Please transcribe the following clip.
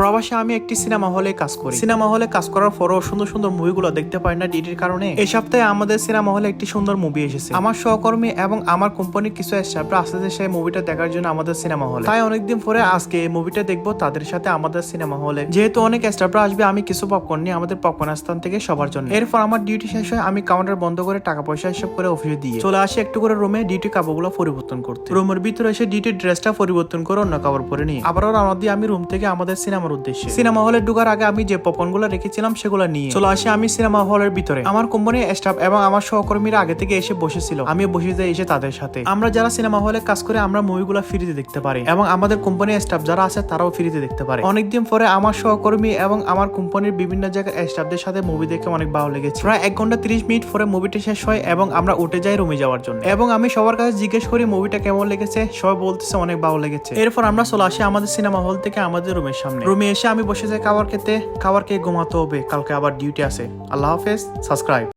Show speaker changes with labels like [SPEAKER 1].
[SPEAKER 1] প্রবাসে আমি একটি সিনেমা হলে কাজ করি। সিনেমা হলে কাজ করার পরও সুন্দর সুন্দর মুভিগুলো দেখতে পাই না ডিটির কারণে। এই সপ্তাহে আমাদের সিনেমা হলে একটি সুন্দর মুভি এসেছে। আমার সহকর্মী এবং আমার কোম্পানির কিছু স্টাফরা আসতেছে সেই মুভিটা দেখার জন্য আমাদের সিনেমা হলে। তাই অনেকদিন পরে আজকে এই মুভিটা দেখব তাদের সাথে আমাদের সিনেমা হলে। যেহেতু অনেক স্টাফরা আসবে, আমি কিছু পপকর্ন নিয়ে আমাদের পপকর্ন স্থান থেকে সবার জন্য। এরপর আমার ডিউটি শেষ হয় আমি কাউন্টার বন্ধ করে টাকা পয়সা হিসাব করে অফিসে দিয়ে চলে আসি একটু করে রুমে ডিউটি কাপড়গুলো পরিবর্তন করতে। রুমের ভিতরে এসে ডিউটির ড্রেসটা পরিবর্তন করে অন্য কাপড় পরে নিয়ে আবারও রওনা দিয়ে আমি রুম থেকে আমাদের সিনেমার উদ্দেশ্যে। সিনেমা হলে ঢুকার আগে আমি যে পপকর্নগুলো রেখেছিলাম সেগুলো নিয়ে। চলে আসি আমি সিনেমা হলের ভিতরে। আমার কোম্পানির স্টাফ এবং আমার সহকর্মীরা আগে থেকে এসে বসেছিল। আমি বসে যাই এসে তাদের সাথে। আমরা যারা সিনেমা হলে কাজ করে আমরা মুভিগুলো ফ্রিতে দেখতে পারি। এবং আমাদের কোম্পানির স্টাফ যারা আছে তারাও ফ্রিতে দেখতে পারে। অনেকদিন পরে আমার সহকর্মী এবং আমার কোম্পানির বিভিন্ন জায়গায় স্টাফদের সাথে মুভি দেখে অনেক ভালো লেগেছে। প্রায় এক ঘণ্টা তিরিশ মিনিট পরে মুভিটা শেষ হয় এবং আমরা উঠে যাই রুমে যাওয়ার জন্য। এবং আমি সবার কাছে জিজ্ঞেস করি, মুভিটা কেমন লেগেছে? সবাই বলতেছে অনেক ভালো লেগেছে। এরপর আমরা চলে আসি আমাদের সিনেমা হল থেকে আমাদের রুমের সামনে। রুমে এসে আমি বসে যাই খাবার খেতে, খাবার খেয়ে ঘুমাতে হবে। কালকে আবার ডিউটি আছে। আল্লাহ হাফেজ সাবস্ক্রাইব